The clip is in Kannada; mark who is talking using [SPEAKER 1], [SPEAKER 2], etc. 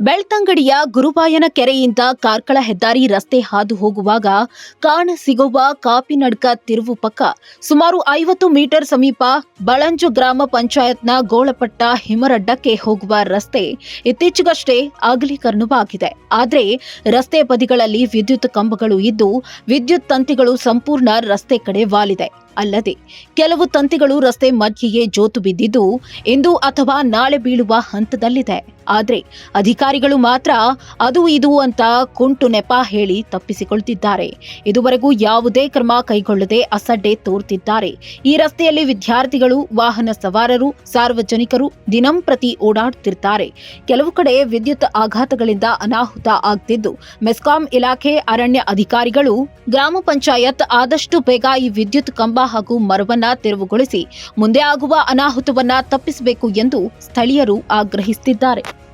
[SPEAKER 1] ಬೆಳ್ತಂಗಡಿಯ ಗುರುಬಾಯನ ಕೆರೆಯಿಂದ ಕಾರ್ಕಳ ಹೆದ್ದಾರಿ ರಸ್ತೆ ಹಾದು ಹೋಗುವಾಗ ಕಾಣ ಸಿಗುವ ಕಾಪಿನಡ್ಕ ತಿರುವು ಪಕ್ಕ ಸುಮಾರು ಐವತ್ತು ಮೀಟರ್ ಸಮೀಪ ಬಳಂಜು ಗ್ರಾಮ ಪಂಚಾಯತ್ನ ಗೋಳಪಟ್ಟ ಹಿಮರಡ್ಡಕ್ಕೆ ಹೋಗುವ ರಸ್ತೆ ಇತ್ತೀಚೆಗಷ್ಟೇ ಅಗಲೀಕರಣವಾಗಿದೆ. ಆದರೆ ರಸ್ತೆ ಬದಿಗಳಲ್ಲಿ ವಿದ್ಯುತ್ ಕಂಬಗಳು ಇದ್ದು ವಿದ್ಯುತ್ ತಂತಿಗಳು ಸಂಪೂರ್ಣ ರಸ್ತೆ ಕಡೆ ವಾಲಿದೆ. ಅಲ್ಲದೆ ಕೆಲವು ತಂತಿಗಳು ರಸ್ತೆ ಮಧ್ಯೆಯೇ ಜೋತು ಬಿದ್ದಿದ್ದು ಇಂದು ಅಥವಾ ನಾಳೆ ಬೀಳುವ ಹಂತದಲ್ಲಿದೆ. ಆದರೆ ಅಧಿಕಾರಿಗಳು ಮಾತ್ರ ಅದು ಇದು ಅಂತ ಕುಂಟು ನೆಪ ಹೇಳಿ ತಪ್ಪಿಸಿಕೊಳ್ತಿದ್ದಾರೆ. ಇದುವರೆಗೂ ಯಾವುದೇ ಕ್ರಮ ಕೈಗೊಳ್ಳದೆ ಅಸಡ್ಡೆ ತೋರ್ತಿದ್ದಾರೆ. ಈ ರಸ್ತೆಯಲ್ಲಿ ವಿದ್ಯಾರ್ಥಿಗಳು, ವಾಹನ ಸವಾರರು, ಸಾರ್ವಜನಿಕರು ದಿನಂಪ್ರತಿ ಓಡಾಡ್ತಿರ್ತಾರೆ. ಕೆಲವು ಕಡೆ ವಿದ್ಯುತ್ ಆಘಾತಗಳಿಂದ ಅನಾಹುತ ಆಗ್ತಿದ್ದು. ಮೆಸ್ಕಾಂ ಇಲಾಖೆ ಅರಣ್ಯ ಅಧಿಕಾರಿಗಳು, ಗ್ರಾಮ ಪಂಚಾಯತ್ ಆದಷ್ಟು ಬೇಗ ಈ ವಿದ್ಯುತ್ ಕಂಬ ಹಾಗೂ ಮರವನ್ನ ತೆರವುಗೊಳಿಸಿ ಮುಂದೆ ಆಗುವ ಅನಾಹುತವನ್ನ ತಪ್ಪಿಸಬೇಕು ಎಂದು ಸ್ಥಳೀಯರು ಆಗ್ರಹಿಸುತ್ತಿದ್ದಾರೆ.